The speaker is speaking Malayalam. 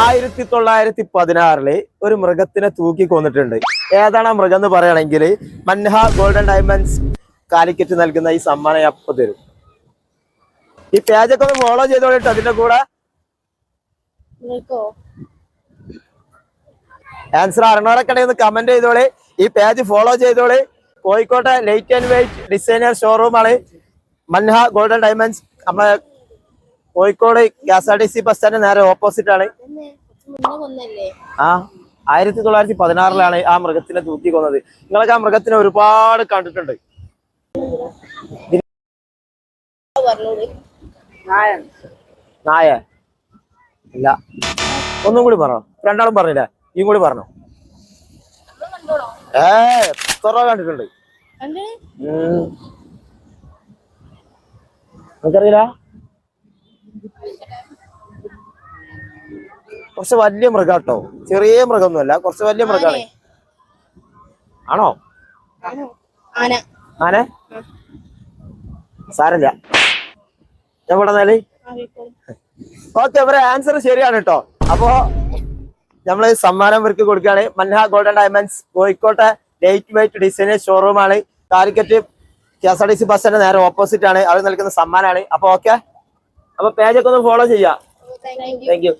ആയിരത്തി തൊള്ളായിരത്തി പതിനാറിൽ ഒരു മൃഗത്തിനെ തൂക്കി കൊന്നിട്ടുണ്ട്. ഏതാണ് ആ മൃഗം എന്ന് പറയുകയാണെങ്കിൽ മൻഹ ഗോൾഡൻ ഡയമണ്ട്സ് കാലിക്കറ്റ് നൽകുന്ന ഈ സമ്മാനം അപ്പൊ തരും. ഈ പേജൊക്കെ ഒന്ന് ഫോളോ ചെയ്തോളിട്ടോ അതിന്റെ കൂടെ ആൻസർ അറിഞ്ഞവരൊക്കെ ഒന്ന് കമന്റ് ചെയ്തോളി. ഈ പേജ് ഫോളോ ചെയ്തോളി. കോഴിക്കോട്ടെ ലൈറ്റ് ആൻഡ് വെയിറ്റ് ഡിസൈനർ ഷോറൂമാണ് മൻഹ ഗോൾഡൻ ഡയമണ്ട്സ്. നമ്മളെ Kozhikode K S R T C bus stand നേരെ ഓപ്പോസിറ്റ് ആണ് ആ ആയിരത്തി തൊള്ളായിരത്തി പതിനാറിലാണ് ആ മൃഗത്തിനെ തൂക്കി കൊന്നത്. നിങ്ങളൊക്കെ ആ മൃഗത്തിനെ ഒരുപാട് കണ്ടിട്ടുണ്ട്. നായ ഇല്ല ഒന്നും കൂടി പറഞ്ഞോ രണ്ടാളും പറഞ്ഞില്ല? ഈ കൂടി പറഞ്ഞോ. ഏ എത്ര കണ്ടിട്ടുണ്ട്? കണ്ടേ ഉം. നിനക്കറിയില്ല? കുറച്ച് വലിയ മൃഗം കേട്ടോ ചെറിയ മൃഗമൊന്നുമല്ല കുറച്ച് വലിയ മൃഗമാണ് ആണോ? ആന. സാരല്ല ഞാൻ പറഞ്ഞാൽ ഓക്കെ ഇവരെ ആൻസർ ശരിയാണ് കേട്ടോ. അപ്പോ നമ്മൾ സമ്മാനം ഇവർക്ക് കൊടുക്കുകയാണ്. മൻഹ ഗോൾഡൻ ഡയമണ്ട്സ് കോഴിക്കോട്ടെ ലൈറ്റ് വെയിറ്റ് ഡിസൈനർ ഷോറൂം ആണ്. Calicut K S R T C ബസ്സിന്റെ നേരെ ഓപ്പോസിറ്റ് ആണ്. അവർ നൽകുന്ന സമ്മാനമാണ് അപ്പൊ ഓക്കെ. അപ്പൊ പേജൊക്കെ ഒന്ന് ഫോളോ ചെയ്യാം. Thank you